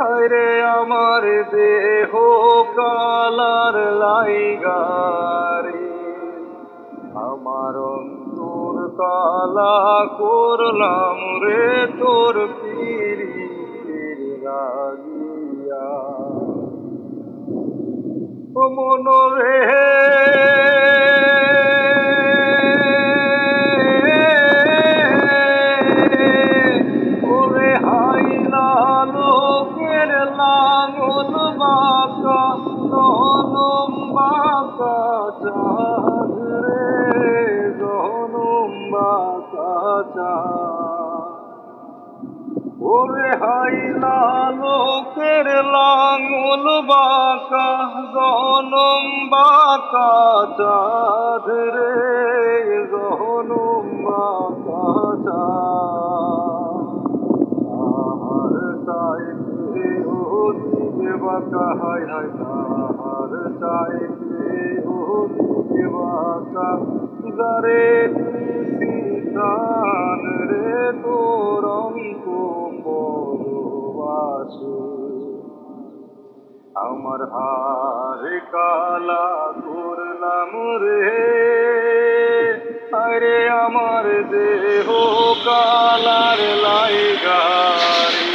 আরে আমার দেহ কালার লাইগারে। আমার অন্তর কালা করলাম রে তোর পীড়িতের লাগিয়া ও চাঁদ রে চাঁদ ওরে হাইলা লোকের লাঙল বাঁকা জনম বাঁকা চাঁদ রে জনম বাঁকা চাঁদ আহার চাইতে ও দিবে বাঁকা হাই হাই ও দিবে বাঁকা যারে সীতান রে তোর পরবাসে আমার হার কালা করলাম রে, আরে আমার দেহ কালার লাইগারে।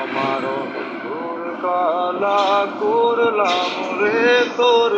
আমার কালা করলাম রে, তোর